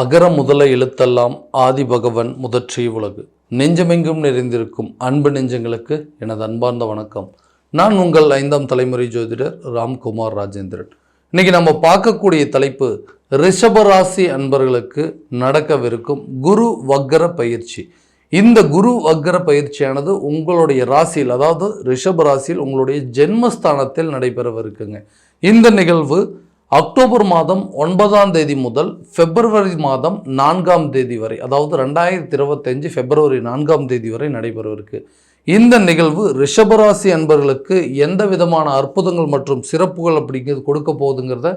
அகர முதல எழுத்தெல்லாம் ஆதி பகவன் முதற்றி உலகு. நெஞ்சமெங்கும் நிறைந்திருக்கும் அன்பு நெஞ்சங்களுக்கு எனது அன்பார்ந்த வணக்கம். நான் உங்கள் ஐந்தாம் தலைமுறை ஜோதிடர் ராம்குமார் ராஜேந்திரன். இன்னைக்கு நம்ம பார்க்கக்கூடிய தலைப்பு ரிஷபராசி அன்பர்களுக்கு நடக்கவிருக்கும் குரு வக்கர பயிற்சி. இந்த குரு வக்கர பயிற்சியானது உங்களுடைய ராசியில் அதாவது ரிஷப ராசியில் உங்களுடைய ஜென்மஸ்தானத்தில் நடைபெறவிருக்குங்க. இந்த நிகழ்வு அக்டோபர் மாதம் ஒன்பதாம் தேதி முதல் பிப்ரவரி மாதம் நான்காம் தேதி வரை அதாவது ரெண்டாயிரத்தி இருபத்தஞ்சு பிப்ரவரி நான்காம் தேதி வரை நடைபெறவிருக்கு. இந்த நிகழ்வு ரிஷபராசி அன்பர்களுக்கு எந்த விதமான அற்புதங்கள் மற்றும் சிறப்புகள் அப்படிங்கிறது கொடுக்க போகுதுங்கிறத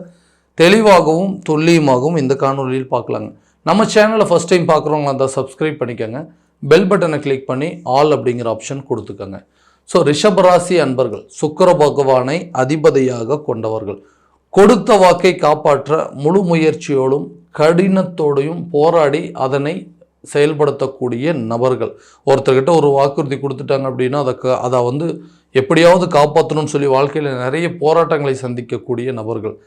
தெளிவாகவும் துல்லியமாகவும் இந்த காணொலியில் பார்க்கலாங்க. நம்ம சேனலை ஃபஸ்ட் டைம் பார்க்குறவங்களா இருந்தால் சப்ஸ்கிரைப் பண்ணிக்கோங்க. பெல் பட்டனை கிளிக் பண்ணி ஆல் அப்படிங்கிற ஆப்ஷன் கொடுத்துக்கோங்க. ஸோ ரிஷபராசி அன்பர்கள் சுக்கர பகவானை அதிபதியாக கொண்டவர்கள். கொடுத்த வாக்கை காப்பாற்ற முழு முயற்சியோடும் கடினத்தோடையும் போராடி அதனை செயல்படுத்தக்கூடிய நபர்கள். ஒருத்தர்கிட்ட ஒரு வாக்குறுதி கொடுத்துட்டாங்க அப்படின்னா அதை க- அதை வந்து எப்படியாவது காப்பாற்றணும்னு சொல்லி வாழ்க்கையில் நிறைய போராட்டங்களை சந்திக்கக்கூடிய நபர்கள்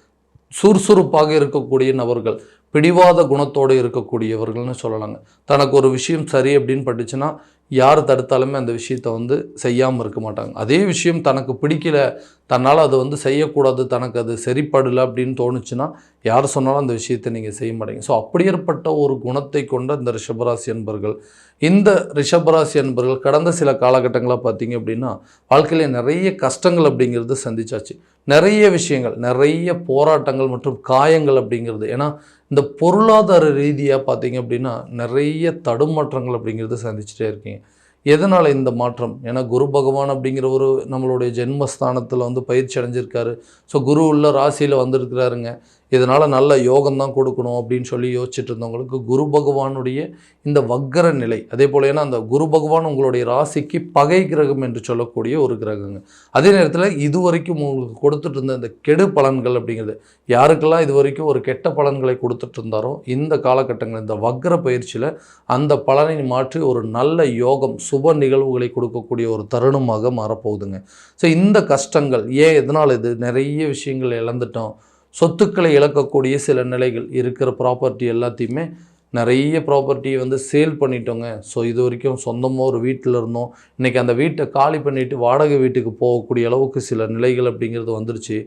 சுறுசுறுப்பாக இருக்கக்கூடிய நபர்கள் பிடிவாத குணத்தோடு இருக்கக்கூடியவர்கள்னு சொல்லலாங்க. தனக்கு ஒரு விஷயம் சரி அப்படின்னு பட்டுச்சுன்னா யார் தடுத்தாலுமே அந்த விஷயத்தை வந்து செய்யாமல் இருக்க மாட்டாங்க. அதே விஷயம் தனக்கு பிடிக்கல தன்னால் அது வந்து செய்யக்கூடாது தனக்கு அது சரிப்படலை அப்படின்னு தோணுச்சுன்னா யார் சொன்னாலும் அந்த விஷயத்தை நீங்கள் செய்ய மாட்டீங்க. ஸோ அப்படியேற்பட்ட ஒரு குணத்தை கொண்ட இந்த ரிஷபராசி அன்பர்கள். இந்த ரிஷபராசி அன்பர்கள் கடந்த சில காலகட்டங்களாக பார்த்தீங்க அப்படின்னா வாழ்க்கையில் நிறைய கஷ்டங்கள் அப்படிங்கிறது சந்திச்சாச்சு. நிறைய விஷயங்கள் நிறைய போராட்டங்கள் மற்றும் காயங்கள் அப்படிங்கிறது. ஏன்னா இந்த பொருளாதார ரீதியாக பார்த்தீங்க அப்படின்னா நிறைய தடுமாற்றங்கள் அப்படிங்கிறது சந்திச்சுட்டே இருக்கீங்க. எதனால் இந்த மாற்றம்? ஏன்னா குரு பகவான் அப்படிங்கிற ஒரு நம்மளுடைய ஜென்மஸ்தானத்தில் வந்து பயிற்சி அடைஞ்சிருக்காரு. ஸோ குரு உள்ள ராசியில் வந்திருக்கிறாருங்க. இதனால் நல்ல யோகம் தான் கொடுக்கணும் அப்படின்னு சொல்லி யோசிச்சுட்டு இருந்தவங்களுக்கு குரு பகவானுடைய இந்த வக்கர நிலை அதே போல் ஏன்னா அந்த குரு பகவான் உங்களுடைய ராசிக்கு பகை கிரகம் என்று சொல்லக்கூடிய ஒரு கிரகங்க. அதே நேரத்தில் இது வரைக்கும் உங்களுக்கு கொடுத்துட்டு இருந்த இந்த கெடு பலன்கள் அப்படிங்கிறது யாருக்கெல்லாம் இது வரைக்கும் ஒரு கெட்ட பலன்களை கொடுத்துட்டு இருந்தாரோ இந்த காலகட்டங்கள் இந்த வக்கர பயிற்சியில் அந்த பலனை மாற்றி ஒரு நல்ல யோகம் சுப நிகழ்வுகளை கொடுக்கக்கூடிய ஒரு தருணமாக மாறப்போகுதுங்க. ஸோ இந்த கஷ்டங்கள் ஏன் எதனால் இது? நிறைய விஷயங்கள் இழந்துட்டோம். சொத்துக்களை இழக்கக்கூடிய சில நிலைகள் இருக்கிற ப்ராப்பர்ட்டி எல்லாத்தையுமே நிறைய ப்ராப்பர்ட்டியை வந்து சேல் பண்ணிட்டோங்க. ஸோ இது வரைக்கும் சொந்தமாக ஒரு வீட்டில் இருந்தோம். இன்றைக்கி அந்த வீட்டை காலி பண்ணிட்டு வாடகை வீட்டுக்கு போகக்கூடிய அளவுக்கு சில நிலைகள் அப்படிங்கிறது வந்துருச்சு.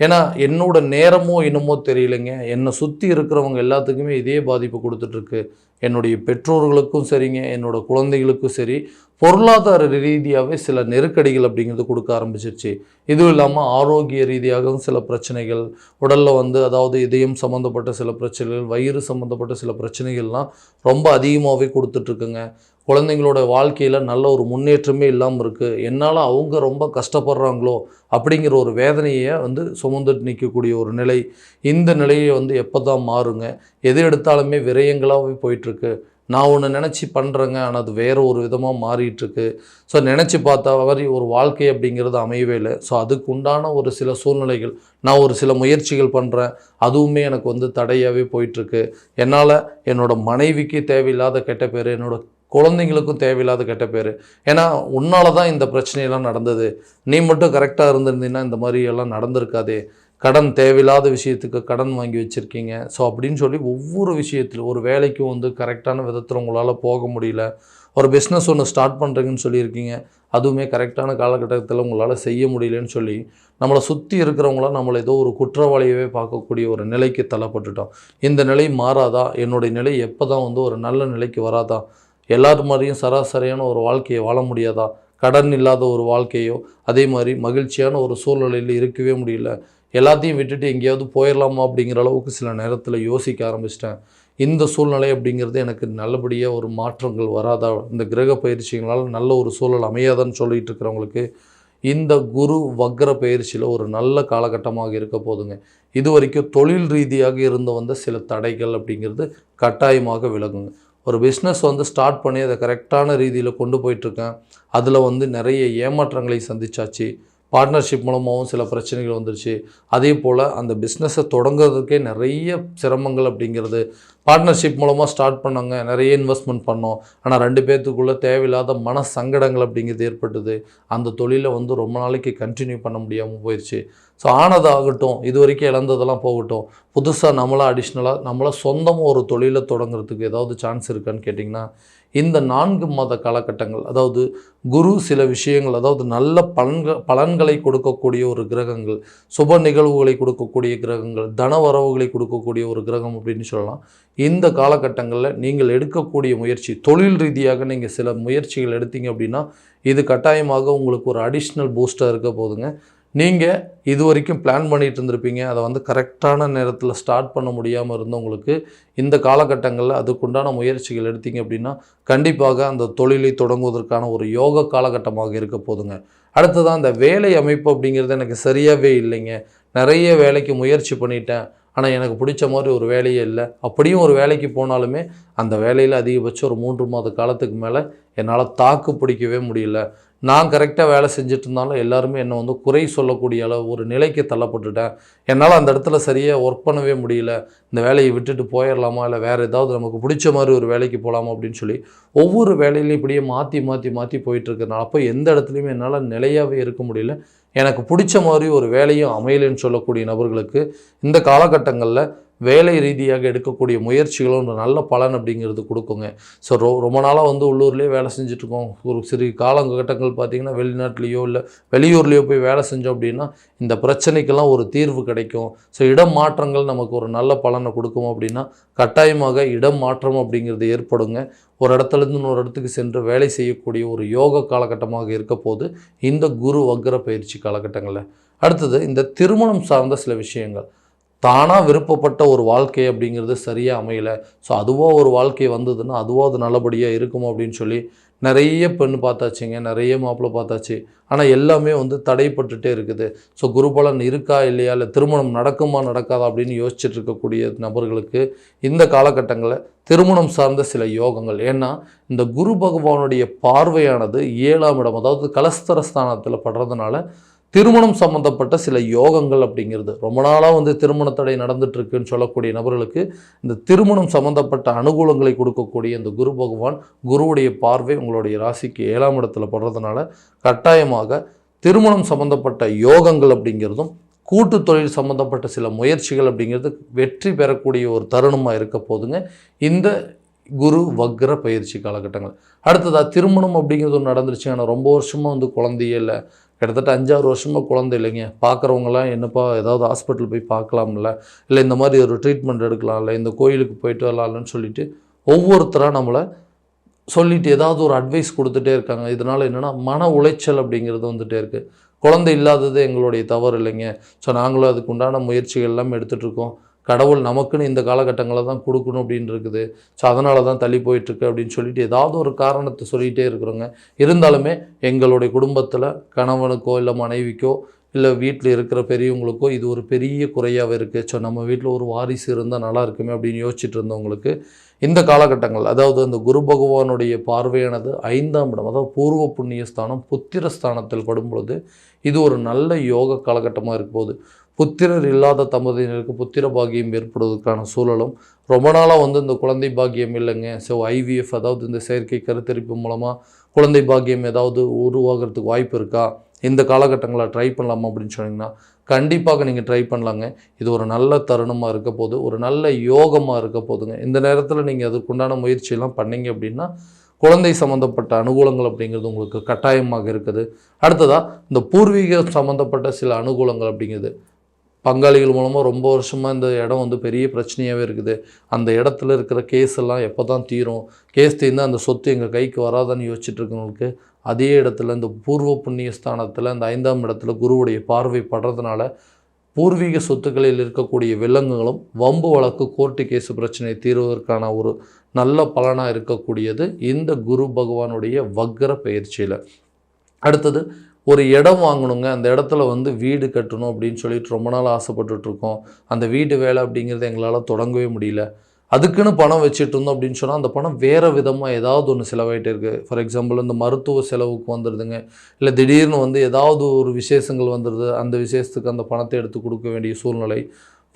ஏன்னா என்னோட நேரமோ என்னமோ தெரியலைங்க. என்னை சுற்றி இருக்கிறவங்க எல்லாத்துக்குமே இதே பாதிப்பு கொடுத்துட்ருக்கு. என்னுடைய பெற்றோர்களுக்கும் சரிங்க என்னோட குழந்தைகளுக்கும் சரி. பொருளாதார ரீதியாகவே சில நெருக்கடிகள் அப்படிங்கிறது கொடுக்க ஆரம்பிச்சிருச்சு. இதுவும் இல்லாமல் ஆரோக்கிய ரீதியாகவும் சில பிரச்சனைகள் உடலில் வந்து அதாவது இதயம் சம்மந்தப்பட்ட சில பிரச்சனைகள் வயிறு சம்மந்தப்பட்ட சில பிரச்சனைகள்லாம் ரொம்ப அதிகமாகவே கொடுத்துட்ருக்குங்க. குழந்தைங்களோட வாழ்க்கையில் நல்ல ஒரு முன்னேற்றமே இல்லாமல் இருக்குது என்னால் அவங்க ரொம்ப கஷ்டப்படுறாங்களோ அப்படிங்கிற ஒரு வேதனையை வந்து சுமந்துட்டு நிற்கக்கூடிய ஒரு நிலை இந்த நிலையை வந்து எப்போ தான் மாறுங்க? எது எடுத்தாலுமே விரயங்களாகவே போயிட்டுருக்கு. நான் ஒன்று நினச்சி பண்ணுறேங்க ஆனால் அது வேறு ஒரு விதமாக மாறிட்டுருக்கு. ஸோ நினச்சி பார்த்தா மாதிரி ஒரு வாழ்க்கை அப்படிங்கிறது அமையவே இல்லை. ஸோ அதுக்கு உண்டான ஒரு சில சூழ்நிலைகள் நான் ஒரு சில முயற்சிகள் பண்ணுறேன் அதுவுமே எனக்கு வந்து தடையாகவே போயிட்டுருக்கு. என்னால் என்னோடய மனைவிக்கு தேவையில்லாத கெட்ட பேர் என்னோட குழந்தைங்களுக்கும் தேவையில்லாத கெட்ட பேர். ஏன்னா உன்னால தான் இந்த பிரச்சனையெல்லாம் நடந்தது. நீ மட்டும் கரெக்டாக இருந்திருந்தீங்கன்னா இந்த மாதிரி எல்லாம் நடந்திருக்காதே. கடன் தேவையில்லாத விஷயத்துக்கு கடன் வாங்கி வச்சுருக்கீங்க. ஸோ அப்படின்னு சொல்லி ஒவ்வொரு விஷயத்தில் ஒரு வேலைக்கும் வந்து கரெக்டான விதத்தில் உங்களால் போக முடியல. ஒரு பிஸ்னஸ் ஒன்று ஸ்டார்ட் பண்ணுறீங்கன்னு சொல்லியிருக்கீங்க. அதுவுமே கரெக்டான காலகட்டத்தில் உங்களால் செய்ய முடியலன்னு சொல்லி நம்மளை சுற்றி இருக்கிறவங்களாம் நம்மளை ஏதோ ஒரு குற்றவாளியவே பார்க்கக்கூடிய ஒரு நிலைக்கு தள்ளப்பட்டுட்டோம். இந்த நிலை மாறாதா? என்னுடைய நிலை எப்போ தான் வந்து ஒரு நல்ல நிலைக்கு வராதா? எல்லார் மாதிரியும் சராசரியான ஒரு வாழ்க்கையை வாழ முடியாதா? கடன் இல்லாத ஒரு வாழ்க்கையோ அதே மாதிரி மகிழ்ச்சியான ஒரு சூழ்நிலையில் இருக்கவே முடியல. எல்லாத்தையும் விட்டுட்டு எங்கேயாவது போயிடலாமா அப்படிங்கிற அளவுக்கு சில நேரத்தில் யோசிக்க ஆரம்பிச்சிட்டேன். இந்த சூழ்நிலை அப்படிங்கிறது எனக்கு நல்லபடியாக ஒரு மாற்றங்கள் வராதா? இந்த கிரக பயிற்சிகளால் நல்ல ஒரு சூழல் அமையாதான்னு சொல்லிட்டு இருக்கிறவங்களுக்கு இந்த குரு வக்ர பயிற்சியில் ஒரு நல்ல காலகட்டமாக இருக்க போதுங்க. இது வரைக்கும் தொழில் ரீதியாக இருந்து வந்த சில தடைகள் அப்படிங்கிறது கட்டாயமாக விலகுங்க. ஒரு பிஸ்னஸ் வந்து ஸ்டார்ட் பண்ணி அதை கரெக்டான ரீதியில் கொண்டு போயிட்டுருக்கேன். அதில் வந்து நிறைய ஏமாற்றங்களை சந்திச்சாச்சு. பார்ட்னர்ஷிப் மூலமாகவும் சில பிரச்சனைகள் வந்துருச்சு. அதே போல் அந்த பிஸ்னஸை தொடங்குறதுக்கே நிறைய சிரமங்கள் அப்படிங்கிறது பார்ட்னர்ஷிப் மூலமாக ஸ்டார்ட் பண்ணாங்க. நிறைய இன்வெஸ்ட்மெண்ட் பண்ணோம். ஆனால் ரெண்டு பேர்த்துக்குள்ளே தேவையில்லாத மன சங்கடங்கள் அப்படிங்கிறது ஏற்பட்டது. அந்த தொழிலை வந்து ரொம்ப நாளைக்கு கண்டினியூ பண்ண முடியாமல் போயிடுச்சு ஸோ ஆனதாகட்டும் இது வரைக்கும் இழந்ததெல்லாம் போகட்டும். புதுசாக நம்மளாக அடிஷ்னலாக நம்மளாக சொந்தமாக ஒரு தொழிலை தொடங்குறதுக்கு ஏதாவது சான்ஸ் இருக்கான்னு கேட்டிங்கன்னா இந்த நான்கு மாத காலகட்டங்கள் அதாவது குரு சில விஷயங்கள் அதாவது நல்ல பலன்கள் பலன்களை கொடுக்கக்கூடிய ஒரு கிரகங்கள் சுப நிகழ்வுகளை கொடுக்கக்கூடிய கிரகங்கள் தன வரவுகளை கொடுக்கக்கூடிய ஒரு கிரகம் அப்படின்னு சொல்லலாம். இந்த காலகட்டங்களில் நீங்கள் எடுக்கக்கூடிய முயற்சி தொழில் ரீதியாக நீங்கள் சில முயற்சிகள் எடுத்தீங்க அப்படின்னா இது கட்டாயமாக உங்களுக்கு ஒரு அடிஷ்னல் பூஸ்டாக இருக்க போதுங்க. நீங்கள் இது வரைக்கும் பிளான் பண்ணிட்டு இருந்திருப்பீங்க. அதை வந்து கரெக்டான நேரத்தில் ஸ்டார்ட் பண்ண முடியாமல் இருந்தவங்களுக்கு இந்த காலகட்டங்களில் அதுக்குண்டான முயற்சிகள் எடுத்தீங்க அப்படின்னா கண்டிப்பாக அந்த தொழிலை தொடங்குவதற்கான ஒரு யோக காலகட்டமாக இருக்க போதுங்க. அடுத்ததான் அந்த வேலை அமைப்பு அப்படிங்கிறது எனக்கு சரியாகவே இல்லைங்க. நிறைய வேலைக்கு முயற்சி பண்ணிட்டேன். ஆனால் எனக்கு பிடிச்ச மாதிரி ஒரு வேலையே இல்லை. அப்படியும் ஒரு வேலைக்கு போனாலுமே அந்த வேலையில் அதிகபட்சம் ஒரு மூன்று மாத காலத்துக்கு மேலே என்னால் தாக்கு பிடிக்கவே முடியல. நான் கரெக்டாக வேலை செஞ்சுட்டு இருந்தாலும் எல்லாருமே என்னை வந்து குறை சொல்லக்கூடிய அளவு ஒரு நிலைக்கு தள்ளப்பட்டுட்டேன். என்னால் அந்த இடத்துல சரியாக ஒர்க் பண்ணவே முடியல. இந்த வேலையை விட்டுட்டு போயிடலாமா இல்லை வேறு ஏதாவது நமக்கு பிடிச்ச மாதிரி ஒரு வேலைக்கு போகலாமா அப்படின்னு சொல்லி ஒவ்வொரு வேலையிலையும் இப்படியே மாற்றி மாற்றி மாற்றி போயிட்டுருக்கனால அப்போ எந்த இடத்துலையுமே என்னால் நிலையாகவே இருக்க முடியல. எனக்கு பிடிச்ச மாதிரி ஒரு வேலையும் அமையலைன்னு சொல்லக்கூடிய நபர்களுக்கு இந்த காலகட்டங்களில் வேலை ரீதியாக எடுக்கக்கூடிய முயற்சிகளும் ஒரு நல்ல பலன் அப்படிங்கிறது கொடுக்குங்க. ஸோ ரொ ரொம்ப நாளாக வந்து உள்ளூர்லேயே வேலை செஞ்சுட்ருக்கோம். ஒரு சிறு காலகட்டங்கள் பார்த்திங்கன்னா வெளிநாட்டிலேயோ இல்லை வெளியூர்லேயோ போய் வேலை செஞ்சோம் அப்படின்னா இந்த பிரச்சனைக்கெல்லாம் ஒரு தீர்வு கிடைக்கும். ஸோ இடம் மாற்றங்கள் நமக்கு ஒரு நல்ல பலனை கொடுக்கும் அப்படின்னா கட்டாயமாக இடம் மாற்றம் அப்படிங்கிறது ஏற்படுங்க. ஒரு இடத்துலேருந்து இன்னொரு இடத்துக்கு சென்று வேலை செய்யக்கூடிய ஒரு யோக காலகட்டமாக இருக்க போது இந்த குரு வக்ர பயிற்சி காலகட்டங்களில். அடுத்தது இந்த திருமணம் சார்ந்த சில விஷயங்கள். தானாக விருப்பப்பட்ட ஒரு வாழ்க்கை அப்படிங்கிறது சரியாக அமையலை. ஸோ அதுவாக ஒரு வாழ்க்கை வந்ததுன்னா அதுவாக அது நல்லபடியாக இருக்குமோ அப்படின்னு சொல்லி நிறைய பெண் பார்த்தாச்சுங்க. நிறைய மாப்பிள்ளை பார்த்தாச்சு. ஆனால் எல்லாமே வந்து தடைப்பட்டுட்டே இருக்குது. ஸோ குருபலன் இருக்கா இல்லையா? இல்லை திருமணம் நடக்குமா நடக்காதா அப்படின்னு யோசிச்சுட்டு இருக்கக்கூடிய நபர்களுக்கு இந்த காலகட்டங்களில் திருமணம் சார்ந்த சில யோகங்கள். ஏன்னா இந்த குரு பகவானுடைய பார்வையானது ஏழாம் இடம் அதாவது கலஸ்தர ஸ்தானத்தில் படுறதுனால திருமணம் சம்மந்தப்பட்ட சில யோகங்கள் அப்படிங்கிறது. ரொம்ப நாளாக வந்து திருமண தடை நடந்துட்டுருக்குன்னு சொல்லக்கூடிய நபர்களுக்கு இந்த திருமணம் சம்மந்தப்பட்ட அனுகூலங்களை கொடுக்கக்கூடிய இந்த குரு பகவான் குருவுடைய பார்வை உங்களுடைய ராசிக்கு ஏழாம் இடத்துல படுறதுனால கட்டாயமாக திருமணம் சம்மந்தப்பட்ட யோகங்கள் அப்படிங்கிறதும் கூட்டு தொழில் சம்மந்தப்பட்ட சில முயற்சிகள் அப்படிங்கிறது வெற்றி பெறக்கூடிய ஒரு தருணமாக இருக்க போதுங்க. இந்த குரு வக்ர பயிற்சி காலகட்டங்கள். அடுத்ததாக திருமணம் அப்படிங்கிறது ஒன்று நடந்துருச்சு ஆனால் ரொம்ப வருஷமாக வந்து குழந்தையே இல்லை. கிட்டத்தட்ட அஞ்சாறு வருஷமாக குழந்தை இல்லைங்க. பார்க்குறவங்களாம் என்னப்பா ஏதாவது ஹாஸ்பிட்டல் போய் பார்க்கலாம்ல? இல்லை இந்த மாதிரி ஒரு ட்ரீட்மெண்ட் எடுக்கலாம்ல இந்த கோயிலுக்கு போயிட்டு வரலாம்லன்னு சொல்லிட்டு ஒவ்வொருத்தராக நம்மளை சொல்லிட்டு ஏதாவது ஒரு அட்வைஸ் கொடுத்துட்டே இருக்காங்க. இதனால் என்னென்னா மன உளைச்சல் அப்படிங்கிறது வந்துகிட்டே இருக்குது குழந்தை இல்லாதது எங்களுடைய தவறு இல்லைங்க. ஸோ நாங்களும் அதுக்கு உண்டான முயற்சிகள் எல்லாம் எடுத்துகிட்டு இருக்கோம். கடவுள் நமக்குன்னு இந்த காலகட்டங்களில் தான் கொடுக்கணும் அப்படின்னு இருக்குது. ஸோ அதனால தான் தள்ளி போயிட்டுருக்கு அப்படின்னு சொல்லிட்டு ஏதாவது ஒரு காரணத்தை சொல்லிகிட்டே இருக்கிறோங்க. இருந்தாலுமே எங்களுடைய குடும்பத்தில் கணவனுக்கோ இல்லை மனைவிக்கோ இல்லை வீட்டில் இருக்கிற பெரியவங்களுக்கோ இது ஒரு பெரிய குறையாகவே இருக்குது ஸோ நம்ம வீட்டில் ஒரு வாரிசு இருந்தால் நல்லா இருக்குமே அப்படின்னு யோசிச்சுட்டு இருந்தவங்களுக்கு இந்த காலகட்டங்கள் அதாவது அந்த குரு பகவானுடைய பார்வையானது ஐந்தாம் இடம் அதாவது பூர்வ புண்ணிய ஸ்தானம் புத்திர ஸ்தானத்தில் படும் பொழுது இது ஒரு நல்ல யோக காலகட்டமாக இருக்க போகுது. புத்திரர் இல்லாத தம்பதியினருக்கு புத்திர பாக்கியம் ஏற்படுவதற்கான சூழலும் ரொம்ப நாளாக வந்து இந்த குழந்தை பாக்கியம் இல்லைங்க. ஸோ ஐவிஎஃப் அதாவது இந்த செயற்கை கருத்தரிப்பு மூலமாக குழந்தை பாக்கியம் ஏதாவது உருவாகிறதுக்கு வாய்ப்பு இருக்கா? இந்த காலகட்டங்களில் ட்ரை பண்ணலாமா அப்படின்னு சொன்னீங்கன்னா கண்டிப்பாக நீங்கள் ட்ரை பண்ணலாங்க. இது ஒரு நல்ல தருணமாக இருக்க போது ஒரு நல்ல யோகமாக இருக்க போதுங்க. இந்த நேரத்தில் நீங்கள் அதுக்குண்டான முயற்சியெல்லாம் பண்ணீங்க அப்படின்னா குழந்தை சம்மந்தப்பட்ட அனுகூலங்கள் அப்படிங்கிறது உங்களுக்கு கட்டாயமாக இருக்குது. அடுத்ததாக இந்த பூர்வீக சம்மந்தப்பட்ட சில அனுகூலங்கள் அப்படிங்கிறது. பங்காளிகள் மூலமாக ரொம்ப வருஷமாக இந்த இடம் வந்து பெரிய பிரச்சனையாகவே இருக்குது. அந்த இடத்துல இருக்கிற கேஸ் எல்லாம் எப்போ தான் தீரும்? கேஸ் தீர்ந்து அந்த சொத்து எங்கள் கைக்கு வராதான்னு யோசிச்சுட்டு இருக்கவங்களுக்கு அதே இடத்துல இந்த பூர்வ புண்ணிய ஸ்தானத்தில் இந்த ஐந்தாம் இடத்துல குருவுடைய பார்வை படுறதுனால பூர்வீக சொத்துக்களில் இருக்கக்கூடிய விலங்குகளும் வம்பு வழக்கு கோர்ட்டு கேஸு பிரச்சனை தீர்வதற்கான ஒரு நல்ல பலனாக இருக்கக்கூடியது இந்த குரு பகவானுடைய வக்ர பயிற்சியில். அடுத்தது ஒரு இடம் வாங்கணுங்க. அந்த இடத்துல வந்து வீடு கட்டணும் அப்படின்னு சொல்லிட்டு ரொம்ப நாள் ஆசைப்பட்டுட்ருக்கோம். அந்த வீடு வேலை அப்படிங்கிறது எங்களால் தொடங்கவே முடியல. அதுக்குன்னு பணம் வச்சுட்டு இருந்தோம் அப்படின்னு சொன்னால் அந்த பணம் வேறு விதமாக ஏதாவது ஒன்று செலவாயிட்டே இருக்குது ஃபார் எக்ஸாம்பிள் இந்த மருத்துவ செலவுக்கு வந்துடுதுங்க இல்லை திடீர்னு வந்து ஏதாவது ஒரு விசேஷங்கள் வந்துடுது அந்த விசேஷத்துக்கு அந்த பணத்தை எடுத்து கொடுக்க வேண்டிய சூழ்நிலை.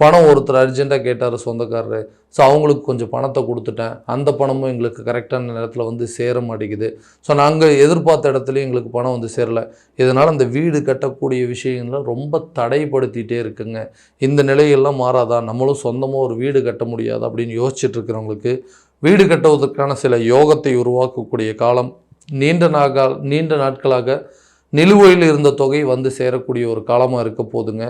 பணம் ஒருத்தர் அர்ஜென்ட்டாக கேட்டார் சொந்தக்காரர். ஸோ அவங்களுக்கு கொஞ்சம் பணத்தை கொடுத்துட்டேன். அந்த பணமும் எங்களுக்கு கரெக்டான நேரத்தில் வந்து சேர மாட்டேங்குது. ஸோ நாங்கள் எதிர்பார்த்த இடத்துலையும் எங்களுக்கு பணம் வந்து சேரலை. இதனால் அந்த வீடு கட்டக்கூடிய விஷயங்களை ரொம்ப தடைப்படுத்திகிட்டே இருக்குங்க. இந்த நிலையெல்லாம் மாறாதா? நம்மளும் சொந்தமாக ஒரு வீடு கட்ட முடியாது? அப்படின்னு யோசிச்சுட்டு இருக்கிறவங்களுக்கு வீடு கட்டுவதற்கான சில யோகத்தை உருவாக்கக்கூடிய காலம் நீண்ட நாகால் நீண்ட நாட்களாக நிலுவையில் இருந்த தொகை வந்து சேரக்கூடிய ஒரு காலமாக இருக்க போதுங்க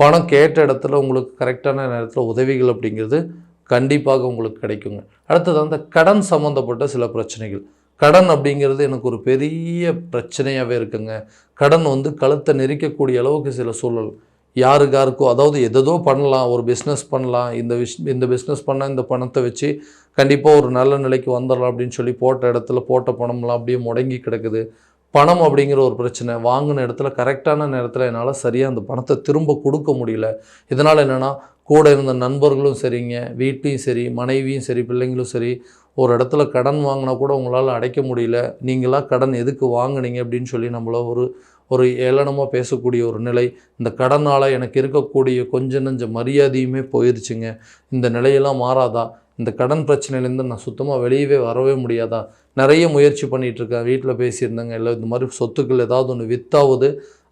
பணம் கேட்ட இடத்துல உங்களுக்கு கரெக்டான நேரத்தில் உதவிகள் அப்படிங்கிறது கண்டிப்பாக உங்களுக்கு கிடைக்குங்க. அடுத்தது அந்த கடன் சம்மந்தப்பட்ட சில பிரச்சனைகள். கடன் அப்படிங்கிறது எனக்கு ஒரு பெரிய பிரச்சனையாகவே இருக்குங்க. கடன் வந்து கழுத்தை நெரிக்கக்கூடிய அளவுக்கு சில சூழல். யாருக்கு யாருக்கோ அதாவது எதோ பண்ணலாம் ஒரு பிஸ்னஸ் பண்ணலாம் இந்த விஷ் இந்த பிஸ்னஸ் பண்ணால் இந்த பணத்தை வச்சு கண்டிப்பாக ஒரு நல்ல நிலைக்கு வந்துடலாம் அப்படின்னு சொல்லி போட்ட இடத்துல போட்ட பணம்லாம் அப்படியே முடங்கி கிடக்குது. பணம் அப்படிங்கிற ஒரு பிரச்சனை வாங்கின இடத்துல கரெக்டான நேரத்தில் என்னால் சரியாக அந்த பணத்தை திரும்ப கொடுக்க முடியல. இதனால் என்னென்னா கூட இருந்த நண்பர்களும் சரிங்க வீட்லேயும் சரி மனைவியும் சரி பிள்ளைங்களும் சரி ஒரு இடத்துல கடன் வாங்கினா கூட உங்களால் அடைக்க முடியல. நீங்களாம் கடன் எதுக்கு வாங்கினீங்க அப்படின்னு சொல்லி நம்மள ஒரு ஒரு ஏளனமாக பேசக்கூடிய ஒரு நிலை. இந்த கடனால் எனக்கு இருக்கக்கூடிய கொஞ்ச நஞ்ச மரியாதையுமே போயிடுச்சுங்க இந்த நிலையெல்லாம் மாறாதா? இந்த கடன் பிரச்சனையிலேருந்து நான் சுத்தமாக வெளியவே வரவே முடியாதா? நிறைய முயற்சி பண்ணிகிட்ருக்கேன் வீட்டில் பேசியிருந்தேங்க. இல்லை இந்த மாதிரி சொத்துக்கள் ஏதாவது ஒன்று வித்தாவது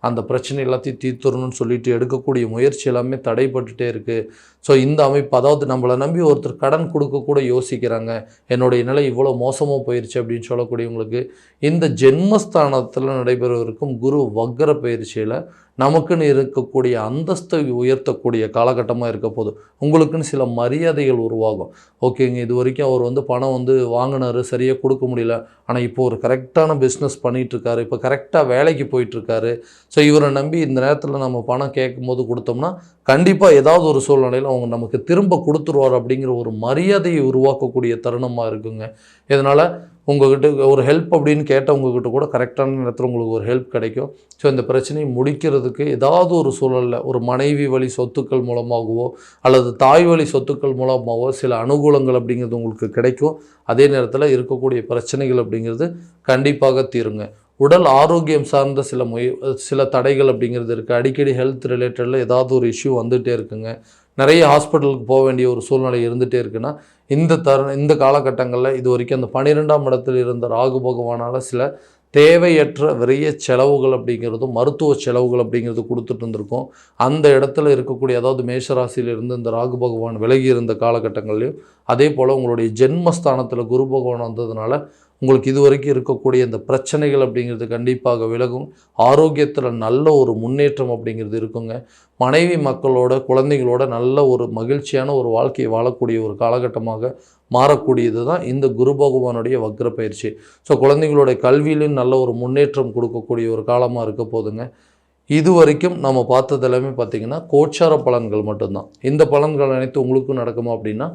அந்த பிரச்சனை எல்லாத்தையும் தீர்த்துறணும்னு சொல்லிட்டு எடுக்கக்கூடிய முயற்சி எல்லாமே தடைப்பட்டுட்டே இருக்குது ஸோ இந்த அமைப்பு அதாவது நம்மளை நம்பி ஒருத்தர் கடன் கொடுக்க கூட யோசிக்கிறாங்க. என்னுடைய நிலை இவ்வளோ மோசமாக போயிடுச்சு அப்படின்னு சொல்லக்கூடியவங்களுக்கு இந்த ஜென்மஸ்தானத்தில் நடைபெறவிருக்கும் குரு வக்கர பயிற்சியில் நமக்குன்னு இருக்கக்கூடிய அந்தஸ்தை உயர்த்தக்கூடிய காலகட்டமாக இருக்க போதும் உங்களுக்குன்னு சில மரியாதைகள் உருவாகும். ஓகேங்க இது வரைக்கும் அவர் வந்து பணம் வந்து வாங்கினார் சரியாக கொடுக்க முடியல. ஆனால் இப்போ ஒரு கரெக்டான பிஸ்னஸ் பண்ணிகிட்ருக்காரு இப்போ கரெக்டாக வேலைக்கு போயிட்டுருக்காரு. ஸோ இவரை நம்பி இந்த நேரத்தில் நம்ம பணம் கேட்கும் போது கொடுத்தோம்னா கண்டிப்பாக ஏதாவது ஒரு சூழ்நிலையில் அவங்க நமக்கு திரும்ப கொடுத்துருவார் அப்படிங்கிற ஒரு மரியாதையை உருவாக்கக்கூடிய தருணமாக இருக்குங்க. இதனால் உங்கள்கிட்ட ஒரு ஹெல்ப் அப்படின்னு கேட்டவங்ககிட்ட கூட கரெக்டான நேரத்தில் உங்களுக்கு ஒரு ஹெல்ப் கிடைக்கும். ஸோ இந்த பிரச்சனையை முடிக்கிறதுக்கு ஏதாவது ஒரு சூழலில் ஒரு மனைவி வழி சொத்துக்கள் மூலமாகவோ அல்லது தாய் வழி சொத்துக்கள் மூலமாகவோ சில அனுகூலங்கள் அப்படிங்கிறது உங்களுக்கு கிடைக்கும். அதே நேரத்தில் இருக்கக்கூடிய பிரச்சனைகள் அப்படிங்கிறது கண்டிப்பாக தீருங்க. உடல் ஆரோக்கியம் சார்ந்த சில முய சில தடைகள் அப்படிங்கிறது இருக்குது அடிக்கடி ஹெல்த் ரிலேட்டடில் ஏதாவது ஒரு இஷ்யூ வந்துகிட்டே இருக்குங்க. நிறைய ஹாஸ்பிட்டலுக்கு போக வேண்டிய ஒரு சூழ்நிலை இருந்துகிட்டே இருக்குன்னா இந்த தரு இந்த காலகட்டங்களில் இது வரைக்கும் அந்த பன்னிரெண்டாம் இடத்தில் இருந்த ராகு பகவானால் சில தேவையற்ற விரைய செலவுகள் அப்படிங்கிறதும் மருத்துவ செலவுகள் அப்படிங்கிறது கொடுத்துட்டு இருந்திருக்கோம். அந்த இடத்துல இருக்கக்கூடிய அதாவது மேஷராசியிலிருந்து இந்த ராகு பகவான் விலகி இருந்த காலகட்டங்கள்லையும் அதே போல் உங்களுடைய ஜென்மஸ்தானத்தில் குரு பகவான் வந்ததுனால உங்களுக்கு இது வரைக்கும் இருக்கக்கூடிய இந்த பிரச்சனைகள் அப்படிங்கிறது கண்டிப்பாக விலகும். ஆரோக்கியத்தில் நல்ல ஒரு முன்னேற்றம் அப்படிங்கிறது இருக்குங்க. மனைவி மக்களோட குழந்தைகளோட நல்ல ஒரு மகிழ்ச்சியான ஒரு வாழ்க்கையை வாழக்கூடிய ஒரு காலகட்டமாக மாறக்கூடியது தான் இந்த குரு பகவானுடைய வக்ர பயிற்சி. ஸோ குழந்தைங்களோட கல்வியிலும் நல்ல ஒரு முன்னேற்றம் கொடுக்கக்கூடிய ஒரு காலமாக இருக்க போதுங்க இது வரைக்கும் நம்ம பார்த்தது எல்லாமே பார்த்திங்கன்னா கோச்சார பலன்கள் மட்டும்தான். இந்த பலன்கள் அனைத்து உங்களுக்கும் நடக்குமா அப்படின்னா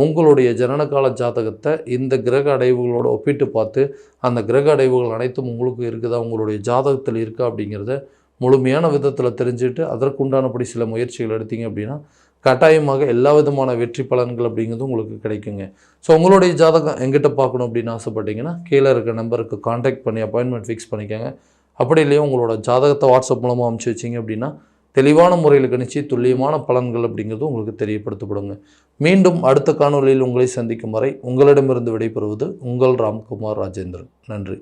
உங்களுடைய ஜனனகால ஜாதகத்தை இந்த கிரக அடைவுகளோடு ஒப்பிட்டு பார்த்து அந்த கிரக அடைவுகள் அனைத்தும் உங்களுக்கு இருக்குதா உங்களுடைய ஜாதகத்தில் இருக்கா அப்படிங்கிறத முழுமையான விதத்தில் தெரிஞ்சுட்டு அதற்குண்டானபடி சில முயற்சிகள் எடுத்தீங்க அப்படின்னா கட்டாயமாக எல்லா விதமான வெற்றி பலன்கள் அப்படிங்கிறது உங்களுக்கு கிடைக்குங்க. ஸோ உங்களுடைய ஜாதகம் எங்கிட்ட பார்க்கணும் அப்படின்னு ஆசைப்பட்டீங்கன்னா கீழே இருக்க நம்பருக்கு காண்டாக்ட் பண்ணி அப்பாயின்மெண்ட் ஃபிக்ஸ் பண்ணிக்கோங்க. அப்படி இல்லையோ உங்களோட ஜாதகத்தை வாட்ஸ்அப் மூலமாக அனுப்பிச்சி வச்சிங்க அப்படின்னா தெளிவான முறையில் கணிச்சு துல்லியமான பலன்கள் அப்படிங்கிறது உங்களுக்கு தெரியப்படுத்தப்படுங்க. மீண்டும் அடுத்த காணொலியில் உங்களை சந்திக்கும் வரை உங்களிடமிருந்து விடைபெறுவது உங்கள் ராம்குமார் ராஜேந்திரன். நன்றி.